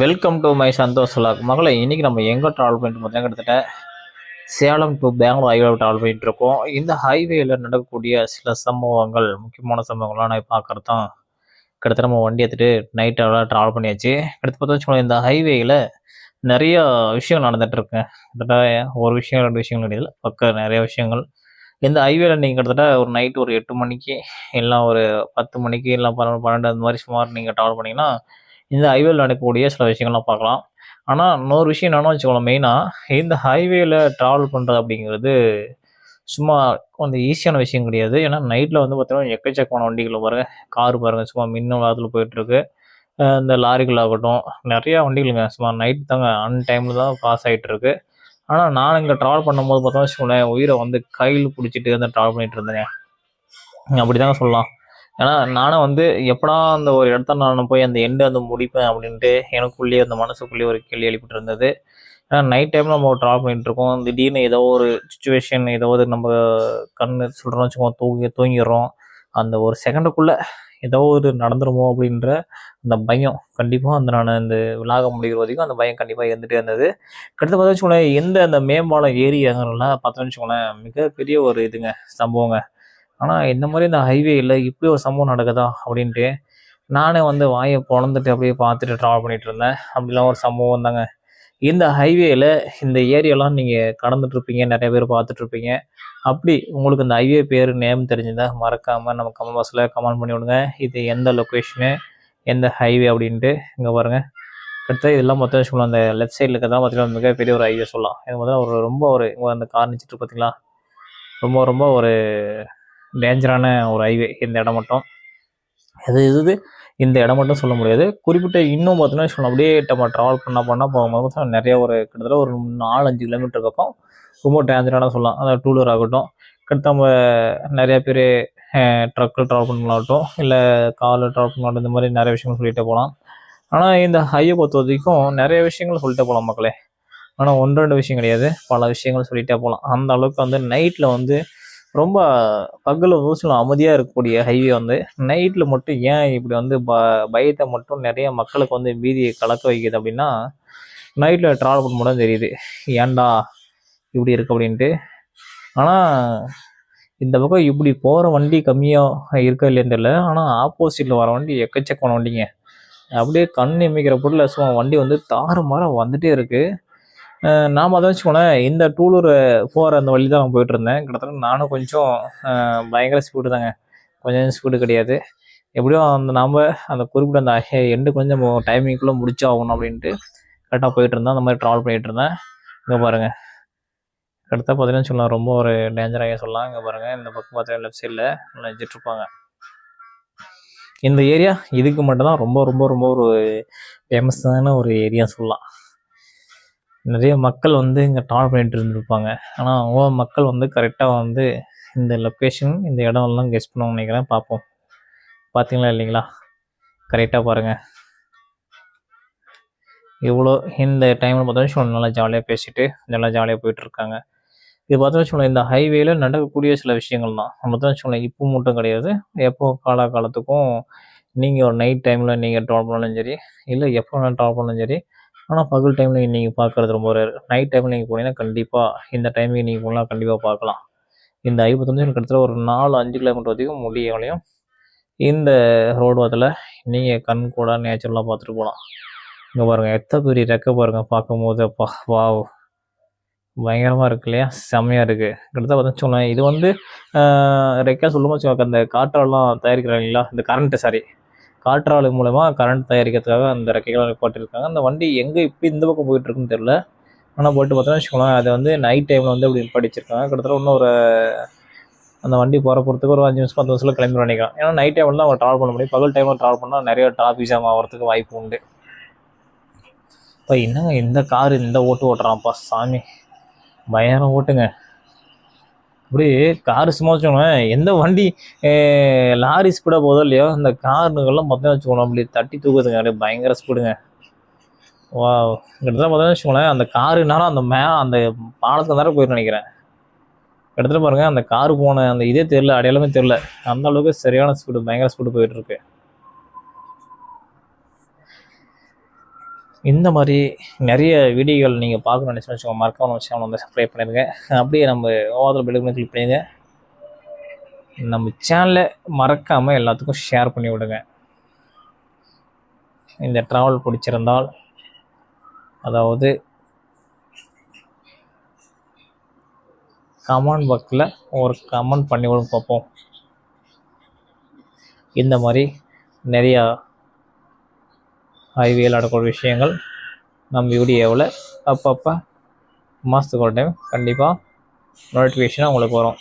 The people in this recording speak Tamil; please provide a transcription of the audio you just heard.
Welcome to my Santhosh vlog மகளே இன்றைக்கி நம்ம எங்கே ட்ராவல் பண்ணிட்டு பார்த்தீங்கன்னா கிட்டத்தட்ட Salem to Bangalore highway travel பண்ணிட்டு இருக்கோம். இந்த ஹைவேயில் நடக்கக்கூடிய சில சம்பவங்கள் முக்கியமான சம்பவங்கள்லாம் நான் பார்க்கறது தான் கிட்டத்தட்ட நம்ம வண்டி எடுத்துகிட்டு நைட் ட்ராவல் பண்ணியாச்சு. எடுத்து பார்த்தோம் வச்சுக்கோங்களேன் இந்த ஹைவேயில் நிறைய விஷயங்கள் நடந்துட்டு கிட்டத்தட்ட ஒரு விஷயம் ரெண்டு விஷயங்கள் கிடையாது பக்க நிறைய விஷயங்கள். இந்த ஹைவேல நீங்கள் கிட்டத்தட்ட ஒரு நைட் ஒரு எட்டு மணிக்கு இல்லை ஒரு பத்து மணிக்கு இல்லை பன்னெண்டு பன்னெண்டு அந்த மாதிரி சுமார் நீங்கள் ட்ராவல் பண்ணிங்கன்னா இந்த ஹைவேல நடக்கக்கூடிய சில விஷயங்கள்லாம் பார்க்கலாம். ஆனால் இன்னொரு விஷயம் என்னென்னு வச்சுக்கோங்களேன் மெயினாக இந்த ஹைவேல ட்ராவல் பண்ணுறது அப்படிங்கிறது சும்மா கொஞ்சம் ஈஸியான விஷயம் கிடையாது. ஏன்னா நைட்டில் வந்து பார்த்தீங்கன்னா எக்கச்சக்கமான வண்டிகள் பாருங்கள் கார் பாருங்கள் சும்மா மின்னும் வேகத்தில் போயிட்டுருக்கு. இந்த லாரிகள் ஆகட்டும் நிறையா வண்டிகளுங்க சும்மா நைட் தாங்க அன் டைமில் தான் பாஸ் ஆகிட்டுருக்கு ஆனால் நான் இங்கே ட்ராவல் பண்ணும்போது பார்த்தோம்னா வச்சுக்கோங்களேன் உயிரை வந்து கையில் பிடிச்சிட்டு வந்து ட்ராவல் பண்ணிகிட்டு இருந்தேங்க அப்படி தாங்க சொல்லலாம். ஏன்னா நானும் வந்து எப்படா அந்த ஒரு இடத்த நான் போய் அந்த எண்டு அந்த முடிப்பேன் அப்படின்ட்டு எனக்குள்ளேயே அந்த மனசுக்குள்ளேயே ஒரு கேள்வி எழுப்பிட்டு இருந்தது. ஏன்னா நைட் டைமில் நம்ம ட்ராவல் பண்ணிட்டு இருக்கோம். திடீர்னு ஏதோ ஒரு சுச்சுவேஷன் ஏதோ ஒரு நம்ம கண்ணு சொல்கிறோம் வச்சுக்கோங்க தூங்கி தூங்கிடுறோம். அந்த ஒரு செகண்டுக்குள்ளே ஏதோ ஒரு நடந்துருமோ அப்படின்ற அந்த பயம் கண்டிப்பாக அந்த நான் இந்த விலாக முடிகிற வரைக்கும் அந்த பயம் கண்டிப்பாக இருந்துகிட்டே இருந்தது. கிட்டத்தட்ட பார்த்தா வச்சுக்கோங்களேன் எந்த அந்த மேம்பாலம் ஏரியாங்கலாம் பார்த்தோன்னு வச்சுக்கோங்களேன் மிகப்பெரிய ஒரு இதுங்க சம்பவங்க. ஆனால் இந்த மாதிரி இந்த ஹைவேயில் இப்படி ஒரு சம்பவம் நடக்குதா அப்படின்ட்டு நானே வந்து வாயை பிறந்துட்டு அப்படியே பார்த்துட்டு ட்ராவல் பண்ணிகிட்டு இருந்தேன். அப்படிலாம் ஒரு சம்பவம் தாங்க. இந்த ஹைவேயில் இந்த ஏரியாலாம் நீங்கள் கடந்துட்டுருப்பீங்க நிறைய பேர் பார்த்துட்ருப்பீங்க அப்படி உங்களுக்கு இந்த ஹைவே பேர் நேம் தெரிஞ்சுதா மறக்காமல் நம்ம கமெண்ட் பாக்ஸில் கமெண்ட் பண்ணி விடுங்க. இது எந்த லொக்கேஷனு எந்த ஹைவே அப்படின்ட்டு இங்கே பாருங்கள் கிட்டத்தட்ட இதெல்லாம் மொத்தம் சொல்லலாம் அந்த லெஃப்ட் சைடில் இருக்கிறதா பார்த்தீங்கன்னா மிகப்பெரிய ஒரு ஹைவே சொல்லலாம். இது முதல்ல ஒரு ரொம்ப ஒரு அந்த கார் நிச்சிட்டு பார்த்தீங்களா ரொம்ப ரொம்ப ஒரு டேஞ்சரான ஒரு ஹைவே இந்த இடம் மட்டும். அது இது இந்த இடம் மட்டும் சொல்ல முடியாது. குறிப்பிட்ட இன்னும் பார்த்தோன்னா சொல்லலாம் அப்படியே நம்ம ட்ராவல் பண்ண பண்ணால் போகும்போது நிறைய ஒரு கிட்டத்தட்ட ஒரு நாலு அஞ்சு கிலோமீட்டர் பக்கம் ரொம்ப டேஞ்சரான சொல்லலாம். அதாவது டூ வீலர் ஆகட்டும் கிட்ட நம்ம நிறைய பேர் ட்ரக்கில் ட்ராவல் பண்ணலாகட்டும் இல்லை காரில் ட்ராவல் பண்ணலாகட்டும் இந்த மாதிரி நிறைய விஷயங்கள் சொல்லிகிட்டே போகலாம். ஆனால் இந்த ஹைவே பொறுத்த வரைக்கும் நிறைய விஷயங்கள் சொல்லிட்டே போகலாம் மக்களே. ஆனால் ஒன்று ரெண்டு விஷயம் கிடையாது. பல விஷயங்கள் சொல்லிகிட்டே போகலாம். அந்த அளவுக்கு வந்து நைட்டில் வந்து ரொம்ப பகல் ஊசிலும் அமைதியாக இருக்கக்கூடிய ஹைவே வந்து நைட்டில் மட்டும் ஏன் இப்படி வந்து ப பயத்தை மட்டும் நிறைய மக்களுக்கு வந்து வீதியை கலக்க வைக்குது அப்படின்னா நைட்டில் ட்ராவல் பண்ணும்போது தெரியுது. ஏன்டா இப்படி இருக்கு அப்படின்ட்டு. ஆனால் இந்த பக்கம் இப்படி போகிற வண்டி கம்மியாக இருக்கா இல்லைன்னு தெரியல. ஆனால் ஆப்போசிட்டில் வர வண்டி எக்கச்சக்கமான வண்டிங்க. அப்படியே கண் இமைக்கிற பொருள் சும்மா வண்டி வந்து தாறுமாறாக வந்துகிட்டே இருக்குது நாம் அதை வச்சுக்கோனேன் இந்த டூலூர் போகிற அந்த வழி தான் நான் போயிட்டு இருந்தேன். கிட்டத்தட்ட நானும் கொஞ்சம் பயங்கர ஸ்பீடு தாங்க. கொஞ்சம் ஸ்பீடு கிடையாது. எப்படியும் அந்த நாம் அந்த குறிப்பிட்ட அந்த எண்டு கொஞ்சம் டைமிங்குள்ளே முடிச்சாகணும் அப்படின்ட்டு கரெக்டாக போயிட்டு இருந்தேன். அந்த மாதிரி ட்ராவல் பண்ணிகிட்டு இருந்தேன். இங்கே பாருங்கள் கிட்டத்தட்ட பார்த்தீங்கன்னா சொல்லலாம் ரொம்ப ஒரு டேஞ்சராக சொல்லலாம். இங்கே பாருங்கள் இந்த பக்கம் பார்த்தீங்கன்னா லெஃப்ட் சைடில் நல்லா வச்சுட்டு இருப்பாங்க. இந்த ஏரியா இதுக்கு மட்டும்தான் ரொம்ப ரொம்ப ரொம்ப ஒரு ஃபேமஸான ஒரு ஏரியா சொல்லலாம். நிறைய மக்கள் வந்து இங்கே ட்ராவல் பண்ணிட்டு இருந்திருப்பாங்க. ஆனால் அவங்க மக்கள் வந்து கரெக்டாக வந்து இந்த லொக்கேஷன் இந்த இடம் எல்லாம் பண்ணுவோம்னு நினைக்கிறேன். பார்ப்போம். பார்த்தீங்களா இல்லைங்களா? கரெக்டாக பாருங்கள் இவ்வளோ இந்த டைமில் பார்த்தா நல்லா ஜாலியாக பேசிட்டு நல்லா ஜாலியாக போயிட்டுருக்காங்க இது பார்த்தா வச்சுக்கோங்களேன் இந்த ஹைவேல நடக்கக்கூடிய சில விஷயங்கள் தான் நம்ம தான் வச்சுக்கோங்களேன் இப்போ மட்டும் கிடையாது. எப்போ காலா காலத்துக்கும் நீங்கள் ஒரு நைட் டைமில் நீங்கள் ட்ராவல் பண்ணாலும் சரி இல்லை எப்போ வேணாலும் ட்ராவல் பண்ணாலும் சரி ஆனால் பகல் டைமில் நீங்கள் பார்க்குறது ரொம்ப ரேர் நைட் டைமில் நீங்கள் போனீங்கன்னா கண்டிப்பாக இந்த டைமிங் நீங்கள் போனால் கண்டிப்பாக பார்க்கலாம் இந்த ஐம்பத்தஞ்சு கிட்டத்தட்ட ஒரு நாலு அஞ்சு கிலோமீட்டர் வரைக்கும் முடியவளையும் இந்த ரோடு வாரத்தில் நீங்கள் கண் கூட நேச்சுரலாக பார்த்துட்டு போகலாம் இங்கே பாருங்கள் எத்தனை பெரிய ரெக்கை பாருங்கள் பார்க்கும்போது. அப்பா வாவ் பயங்கரமாக இருக்கு இல்லையா? செம்மையாக இருக்குது கிட்டத்தட்ட பார்த்தா சொன்னேன் இது வந்து ரெக்கா சொல்லும்போது அந்த காற்றாலாம் தயாரிக்கிறாங்க இல்லைங்களா? இந்த கரண்ட்டு சாரி காற்றாலை மூலமாக கரண்ட் தயாரிக்கிறதுக்காக அந்த ரெக்கைகளை நிப்பாட்டிருக்காங்க அந்த வண்டி எங்கே இப்போ இந்த பக்கம் போயிட்டுருக்குன்னு தெரில ஆனால் போட்டு பார்த்தோன்னா வச்சுக்கோங்களேன் அதை வந்து நைட் டைமில் வந்து இப்படி நிப்பாட்டி வச்சிருக்காங்க கிட்டத்தட்ட இன்னும் ஒரு அந்த வண்டி போகிற போகிறதுக்கு ஒரு அஞ்சு நிமிஷம் பத்து நிமிஷத்தில் கிளம்பி நினைக்கலாம் ஏன்னா நைட் டைமில் தான் அவங்க ட்ராவல் பண்ண முடியும். பகல் டைமில் ட்ராவல் பண்ணால் நிறைய டிராஃபிக் ஜாம் ஆகிறதுக்கு வாய்ப்பு உண்டு. இப்போ என்னங்க இந்த கார் இந்த ஓட்டு ஓட்டுறான்ப்பா சாமி. பயங்கரம் ஓட்டுங்க. அப்படி கார் சும்மா வச்சுக்கோங்களேன். எந்த வண்டி லாரி ஸ்பீடாக போதோ இல்லையோ அந்த காருங்கெல்லாம் பார்த்தீங்கன்னா வச்சுக்கோங்களேன் அப்படி தட்டி தூக்குதுங்க அப்படியே பயங்கர ஸ்பீடுங்க வா கிட்டத்தட்ட பார்த்தீங்கன்னா வச்சுக்கோங்களேன் அந்த காருனாலும் அந்த மே அந்த பாலத்துக்கு நேரம் போயிருக்கு நினைக்கிறேன். கிட்டத்தட்ட பாருங்க அந்த கார் போன அந்த இதே தெரில அடையாளமே தெரில அந்த அளவுக்கு சரியான ஸ்பீடு பயங்கர ஸ்பீடு போயிட்டுருக்கு இந்த மாதிரி நிறைய வீடியோகள் நீங்கள் பார்க்கணும்னு நினச்சி வச்சுக்கோங்க. மறக்காம நம்ம சேனல் வந்து சப்ஸ்கிரைப் பண்ணிடுங்க. அப்படியே நம்ம ஓவரில் பெல்லுக்கு கிளிக் பண்ணிடுங்க. நம்ம சேனலை மறக்காமல் எல்லாத்துக்கும் ஷேர் பண்ணி விடுங்க. இந்த ட்ராவல் பிடிச்சிருந்தால் அதாவது கமெண்ட் பாக்ஸில் ஒரு கமெண்ட் பண்ணி விட பார்ப்போம். இந்த மாதிரி நிறையா ஹைவேயில் நடக்கிற விஷயங்கள் நம்ம வீடியோவில் அப்பப்போ மாதத்துக்கு ஒரு டைம் கண்டிப்பாக நோட்டிஃபிகேஷனாக உங்களுக்கு வரும்.